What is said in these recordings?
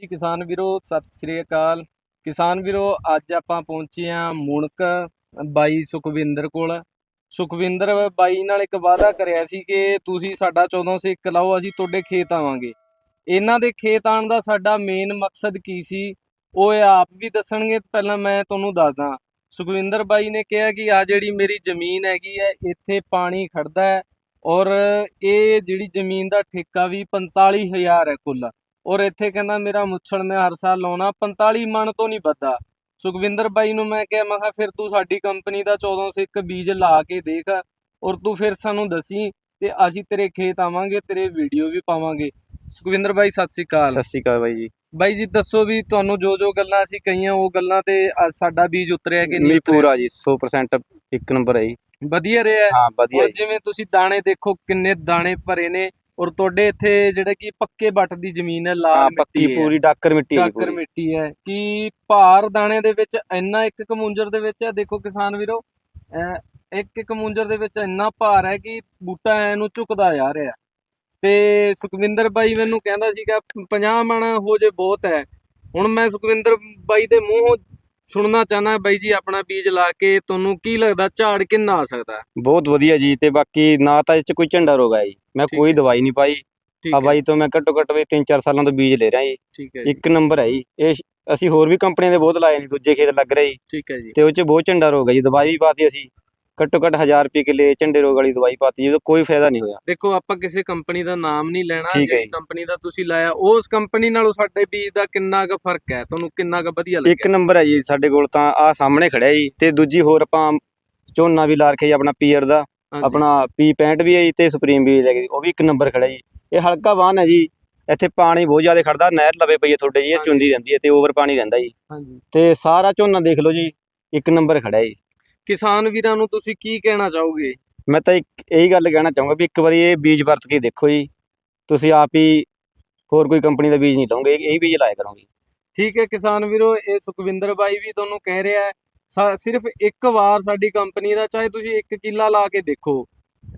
ਜੀ ਕਿਸਾਨ ਵੀਰੋ, ਸਤਿ ਸ੍ਰੀ ਅਕਾਲ। ਕਿਸਾਨ ਵੀਰੋ, ਅੱਜ ਆਪਾਂ ਪਹੁੰਚੇ ਆ ਮੁਣਕ ਬਾਈ ਸੁਖਵਿੰਦਰ ਕੋਲ। ਸੁਖਵਿੰਦਰ, ਬਾਈ ਨਾਲ ਇੱਕ ਵਾਅਦਾ ਕਰਿਆ ਸੀ ਕਿ ਤੁਸੀਂ ਸਾਡਾ 1401 ਲਾਓ, ਅਸੀਂ ਤੁਹਾਡੇ ਖੇਤ ਆਵਾਂਗੇ। ਇਹਨਾਂ ਦੇ ਖੇਤ ਆਉਣ ਦਾ ਸਾਡਾ ਮੇਨ ਮਕਸਦ ਕੀ ਸੀ, ਉਹ ਇਹ ਆਪ ਵੀ ਦੱਸਣਗੇ। ਪਹਿਲਾਂ ਮੈਂ ਤੁਹਾਨੂੰ ਦੱਸਦਾ, ਸੁਖਵਿੰਦਰ ਬਾਈ ਨੇ ਕਿਹਾ ਕਿ ਆ ਜਿਹੜੀ ਮੇਰੀ ਜ਼ਮੀਨ ਹੈਗੀ ਹੈ, ਇੱਥੇ ਪਾਣੀ ਖੜਦਾ ਹੈ ਔਰ ਇਹ ਜਿਹੜੀ ਜ਼ਮੀਨ ਦਾ ਠੇਕਾ ਵੀ 45000 ਹੈ ਕੁੱਲ। ਔਰ ਇੱਥੇ ਕਹਿੰਦਾ ਮੇਰਾ ਮੁੱਛੜ ਮੈਂ ਹਰ ਸਾਲ ਲਾਉਣਾ 45 ਮਣ ਤੋਂ ਨਹੀਂ ਵੱਧਾ ਸੁਖਵਿੰਦਰ ਬਾਈ ਨੂੰ ਮੈਂ ਕਿਹਾ ਮੈਂ ਕਿਹਾ ਫਿਰ ਤੂੰ ਸਾਡੀ ਕੰਪਨੀ ਦਾ 1401 ਬੀਜ ਲਾ ਕੇ ਦੇਖ ਔਰ ਤੂੰ ਫਿਰ ਸਾਨੂੰ ਦਸੀ ਤੇ ਅਸੀਂ ਤੇਰੇ ਖੇਤ ਆਵਾਂਗੇ ਤੇਰੇ ਵੀਡੀਓ ਵੀ ਪਾਵਾਂਗੇ। ਸੁਖਵਿੰਦਰ ਬਾਈ ਸਤਿ ਸ੍ਰੀ ਅਕਾਲ। ਸਤਿ ਸ਼੍ਰੀ ਅਕਾਲ ਬਾਈ ਜੀ। ਬਾਈ ਜੀ ਦੱਸੋ ਵੀ ਤੁਹਾਨੂੰ ਜੋ ਜੋ ਗੱਲਾਂ ਅਸੀਂ ਕਹੀਆਂ ਉਹ ਗੱਲਾਂ ਤੇ ਸਾਡਾ ਬੀਜ ਉਤਰਿਆ ਕਿ ਨਹੀਂ? ਪੂਰਾ ਜੀ 100% ਇੱਕ ਨੰਬਰ ਹੈ ਜੀ। ਵਧੀਆ ਰਿਹਾ ਹੈ? ਵਧੀਆ ਜਿਵੇਂ ਤੁਸੀਂ ਦਾਣੇ ਦੇਖੋ ਕਿੰਨੇ ਦਾਣੇ ਭਰੇ ਨੇ। ਔਰ ਤੁਹਾਡੇ ਇੱਥੇ ਜਿਹੜਾ ਕਿ ਪੱਕੇ ਬੱਟ ਦੀ ਜ਼ਮੀਨ ਹੈ ਹਾਂ ਲਾਲ ਪੱਕੀ ਮਿੱਟੀ ਹੈ। ਪੂਰੀ ਡਾਕਰ ਮਿੱਟੀ ਹੈ ਜੀ ਪੂਰੀ। ਮਿੱਟੀ ਹੈ। ਕਿ ਭਾਰ ਦਾਣੇ ਦੇ ਵਿੱਚ ਇੰਨਾ ਇੱਕ ਕਮੂੰਜਰ ਦੇ ਵਿੱਚ ਹੈ? ਦੇਖੋ ਕਿਸਾਨ ਵੀਰੋ ਅਹ ਇੱਕ ਇੱਕ ਕਮੂੰਜਰ ਦੇ ਵਿੱਚ ਇੰਨਾ ਭਾਰ ਹੈ ਕਿ ਬੂਟਾ ਐ ਨੂੰ ਝੁਕਦਾ ਜਾ ਰਿਹਾ। ਤੇ ਸੁਖਵਿੰਦਰ ਬਾਈ ਮੈਨੂੰ ਕਹਿੰਦਾ ਸੀਗਾ 50 ਮਣ ਹੋ ਜੇ ਬਹੁਤ ਹੈ। ਹੁਣ ਮੈਂ ਸੁਖਵਿੰਦਰ ਬਾਈ ਦੇ ਮੂੰਹੋਂ ਸੁਣਨਾ ਚਾਹਨਾ ਬਾਈ ਜੀ ਆਪਣਾ ਬੀਜ ਲਾ ਕੇ ਤੁਹਾਨੂੰ ਕੀ ਲੱਗਦਾ ਝਾੜ ਕਿੰਨਾ ਆ ਸਕਦਾ? ਹੈ? ਬਹੁਤ ਵਧੀਆ ਜੀ ਤੇ ਬਾਕੀ ਨਾ ਤਾਂ ਇਹ ਚ ਕੋਈ ਝੰਡਾ ਰੋਗ ਹੈ ਜੀ। ਮੈਂ ਠੀਕ ਕੋਈ ਹੈ। ਦਵਾਈ ਨਹੀਂ ਪਾਈ। ਠੀਕ ਆ ਹੈ। ਬਾਈ ਤੋਂ ਮੈਂ ਘੱਟੋ ਘੱਟ ਵੀ 3-4 ਸਾਲਾਂ ਤੋਂ ਬੀਜ ਲੈ ਰਿਹਾ ਜੀ। ਠੀਕ ਹੈ ਜੀ। ਇੱਕ ਨੰਬਰ ਹੈ ਜੀ। ਇਹ ਸ਼- ਅਸੀਂ ਹੋਰ ਵੀ ਕੰਪਨੀਆਂ ਦੇ ਬਹੁਤ ਲਾਏ ਨੇ ਦੂਜੇ ਖੇਤ ਲੱਗ ਰਹੇ ਜੀ। ਠੀਕ ਹੈ ਜੀ। ਤੇ ਉਹ ਚ ਬਹੁਤ ਝੰਡਾ ਰੋਗ ਹੈ ਜੀ। ਦਵਾਈ ਵੀ ਪਾਤੀ ਅਸੀਂ। ਘੱਟੋ ਘੱਟ 1000 ਰੁਪਏ ਕਿਲੇ ਝੰਡੇ ਰੋਗ ਵਾਲੀ ਦਵਾਈ ਪਾਤੀ ਜਦੋਂ ਕੋਈ ਫਾਇਦਾ ਨਹੀਂ ਹੋਇਆ। ਦੇਖੋ ਆਪਾਂ ਕਿਸੇ ਕੰਪਨੀ ਦਾ ਨਾਮ ਨਹੀਂ ਲੈਣਾ। ਠੀਕ ਹੈ ਜਿਹੜੀ ਜੀ। ਕੰਪਨੀ ਦਾ ਤੁਸੀਂ ਲਾਇਆ ਉਸ ਕੰਪਨੀ ਨਾਲੋਂ ਸਾਡੇ ਬੀਜ ਦਾ ਕਿੰਨਾ ਕੁ ਫ਼ਰਕ ਹੈ? ਤੁਹਾਨੂੰ ਕਿੰਨਾ ਕੁ ਵਧੀਆ ਇੱਕ ਲੱਗਿਆ ਨੰਬਰ ਹੈ ਜੀ ਸਾਡੇ ਕੋਲ ਤਾਂ ਆ ਸਾਹਮਣੇ ਖੜਿਆ ਜੀ। ਤੇ ਦੂਜੀ ਹੋਰ ਆਪਾਂ ਝੋਨਾ ਵੀ ਲਾ ਰੱਖਿਆ ਜੀ ਆਪਣਾ ਪੀਅਰ ਦਾ। ਆਪਣਾ ਪੀ 65 ਵੀ ਹੈ ਜੀ ਤੇ ਸੁਪਰੀਮ ਵੀ ਲੈ ਗਈ ਉਹ ਵੀ ਇੱਕ ਨੰਬਰ ਖੜਾ ਜੀ। ਇਹ ਹਲਕਾ ਵਾਹਨ ਹੈ ਜੀ ਇੱਥੇ ਪਾਣੀ ਬਹੁਤ ਜ਼ਿਆਦਾ ਖੜਦਾ ਨਹਿਰ ਲਵੇ ਪਈ ਹੈ ਤੁਹਾਡੇ ਜੀ ਇਹ। ਚੁੰਦੀ ਰਹਿੰਦੀ ਹੈ ਤੇ ਓਵਰ ਪਾਣੀ ਰਹਿੰਦਾ ਜੀ। ਤੇ ਸਾਰਾ ਝੋਨਾ ਦੇਖ ਲਓ ਜੀ ਇੱਕ ਨੰਬਰ ਖੜਾ ਜੀ। ਕਿਸਾਨ ਵੀਰਾਂ ਨੂੰ ਤੁਸੀਂ ਕੀ ਕਹਿਣਾ ਚਾਹੋਗੇ? ਮੈਂ ਤਾਂ ਇੱਕ ਇਹੀ ਗੱਲ ਕਹਿਣਾ ਚਾਹੂੰਗਾ ਵੀ ਇੱਕ ਵਾਰੀ ਇਹ ਬੀਜ ਵਰਤ ਕੇ ਦੇਖੋ ਜੀ ਤੁਸੀਂ ਆਪ ਹੀ ਹੋਰ ਕੋਈ ਕੰਪਨੀ ਦਾ ਬੀਜ ਨਹੀਂ ਲਓਗੇ ਇਹੀ ਬੀਜ ਲਾਇਆ ਕਰੋਗੇ। ਠੀਕ ਹੈ ਕਿਸਾਨ ਵੀਰੋ ਇਹ ਸੁਖਵਿੰਦਰ ਬਾਈ ਵੀ ਤੁਹਾਨੂੰ ਕਹਿ ਰਿਹਾ ਹੈ ਸਿਰਫ ਇੱਕ ਵਾਰ ਸਾਡੀ ਕੰਪਨੀ ਦਾ, ਚਾਹੇ ਤੁਸੀਂ ਇੱਕ ਕਿੱਲਾ ਲਾ ਕੇ ਦੇਖੋ,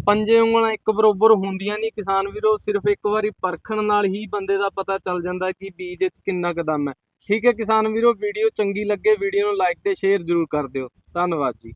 ਪੰਜੇ ਉਂਗਲਾਂ ਇੱਕ ਬਰੋਬਰ ਹੁੰਦੀਆਂ ਨਹੀਂ ਕਿਸਾਨ ਵੀਰੋ, ਸਿਰਫ ਇੱਕ ਵਾਰੀ ਪਰਖਣ ਨਾਲ ਹੀ ਬੰਦੇ ਦਾ ਪਤਾ ਚੱਲ ਜਾਂਦਾ ਕਿ ਬੀਜ ਵਿੱਚ ਕਿੰਨਾ ਕੁ ਦਮ ਹੈ। ਠੀਕ ਹੈ ਕਿਸਾਨ ਵੀਰੋ, ਵੀਡੀਓ ਚੰਗੀ ਲੱਗੇ, ਵੀਡੀਓ ਨੂੰ ਲਾਈਕ ਤੇ ਸ਼ੇਅਰ ਜ਼ਰੂਰ ਕਰ ਦਿਓ। ਧੰਨਵਾਦ ਜੀ।